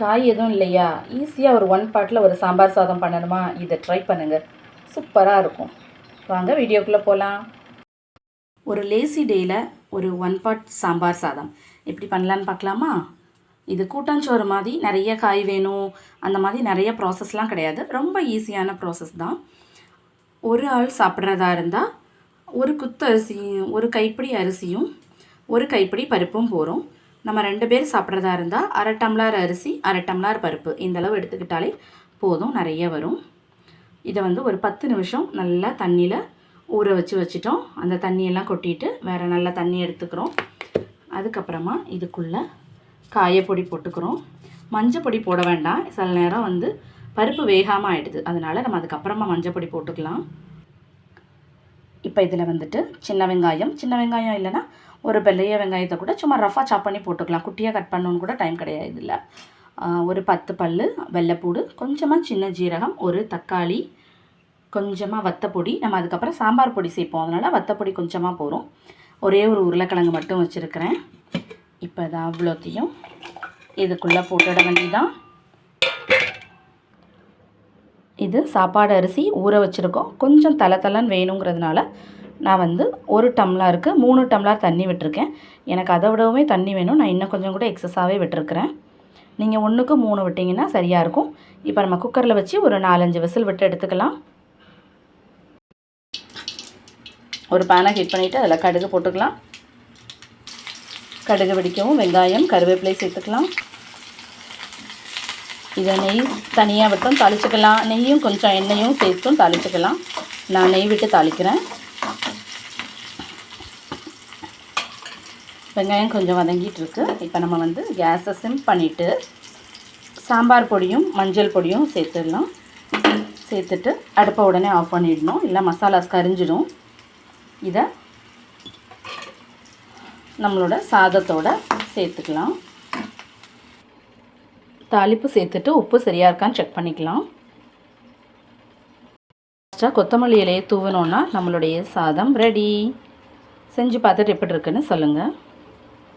காய் எதுவும் இல்லையா? ஈஸியாக ஒரு ஒன் பாட்டில் ஒரு சாம்பார் சாதம் பண்ணணுமா? இதை ட்ரை பண்ணுங்கள் சூப்பராக இருக்கும். வாங்க வீடியோக்குள்ளே போகலாம் ஒரு லேசி டேயில் ஒரு ஒன் பாட் சாம்பார் சாதம். எப்படி பண்ணலான்னு பார்க்கலாமா? இது கூட்டாஞ்சோறு மாதிரி நிறைய காய் வேணும். அந்த மாதிரி நிறைய ப்ராசஸ்லாம் கிடையாது. ரொம்ப ஈஸியான ப்ராசஸ் தான். ஒரு ஆள் சாப்பிட்றதா இருந்தால் ஒரு குத்து அரிசியும் ஒரு கைப்பிடி அரிசியும் ஒரு கைப்பிடி பருப்பும் போகிறோம் நம்ம ரெண்டு பேர் சாப்பிட்றதா இருந்தால் அரை டம்ளர் அரிசி அரை டம்ளர் பருப்பு. இந்த அளவு எடுத்துக்கிட்டாலே போதும் நிறைய வரும். இதை வந்து ஒரு பத்து நிமிஷம் நல்லா தண்ணியில் ஊற வச்சு வச்சுட்டோம். அந்த தண்ணியெல்லாம் கொட்டிட்டு வேறு நல்லா தண்ணி எடுத்துக்கிறோம். அதுக்கப்புறமா இதுக்குள்ளே காயப்பொடி போட்டுக்கிறோம். மஞ்சள் பொடி போட வேண்டாம். சில நேரம் வந்து பருப்பு வேகாமல் ஆகிடுது அதனால் நம்ம அதுக்கப்புறமா மஞ்சள் பொடி போட்டுக்கலாம். இப்போ இதில் வந்துட்டு சின்ன வெங்காயம் சின்ன வெங்காயம் இல்லைன்னா ஒரு பெரிய வெங்காயத்தை கூட சும்மா ரஃபாக சாப் பண்ணி போட்டுக்கலாம். குட்டியாக கட் பண்ணணுன்னு கூட டைம் கிடையாது இல்லை ஒரு பத்து பல் வெள்ளைப்பூடு கொஞ்சமாக சின்ன ஜீரகம் ஒரு தக்காளி கொஞ்சமாக வத்தப்பொடி. நம்ம அதுக்கப்புறம் சாம்பார் பொடி சேர்ப்போம். அதனால் வத்தப்பொடி கொஞ்சமாக போகிறோம் ஒரே ஒரு உருளைக்கிழங்கு மட்டும் வச்சுருக்கிறேன். இப்போ அது அவ்வளோத்தையும் இதுக்குள்ளே போட்டுட வேண்டிதான் இது சாப்பாடு அரிசி ஊற வச்சுருக்கோம். கொஞ்சம் தலை தலைன்னு வேணுங்கிறதுனால நான் வந்து ஒரு டம்ளருக்கு மூணு டம்ளர் தண்ணி விட்டுருக்கேன். எனக்கு அதை விடவுமே தண்ணி வேணும். நான் இன்னும் கொஞ்சம் கூட எக்ஸஸாகவே விட்டுருக்குறேன். நீங்கள் ஒன்றுக்கு மூணு விட்டிங்கன்னா சரியாக இருக்கும். இப்போ நம்ம குக்கரில் வச்சு ஒரு நாலஞ்சு விசில் விட்டு எடுத்துக்கலாம். ஒரு பேனை ஹீட் பண்ணிவிட்டு அதில் கடுகு போட்டுக்கலாம். கடுகு வெடிக்கவும் வெங்காயம் கருவேப்பிலை சேர்த்துக்கலாம். இதை நெய் தனியாக விட்டும் தாளிச்சுக்கலாம். நெய்யும் கொஞ்சம் எண்ணெயும் சேர்த்தும் தாளிச்சுக்கலாம். நான் நெய் விட்டு தாளிக்கிறேன். வெங்காயம் கொஞ்சம் வதங்கிட்டு இருக்கு இப்போ நம்ம வந்து கேஸை சிம் பண்ணிவிட்டு சாம்பார் பொடியும் மஞ்சள் பொடியும் சேர்த்துடலாம். சேர்த்துட்டு அடுப்பை உடனே ஆஃப் பண்ணிடணும். இல்லை மசாலாஸ் கரிஞ்சிடும். இதை நம்மளோட சாதத்தோட சேர்த்துக்கலாம். தாளிப்பு சேர்த்துட்டு உப்பு சரியாக இருக்கான்னு செக் பண்ணிக்கலாம். லாஸ்ட்டாக கொத்தமல்லி இலையை தூவினோன்னா நம்மளுடைய சாதம் ரெடி செஞ்சு பார்த்துட்டு எப்படி இருக்குன்னு சொல்லுங்கள்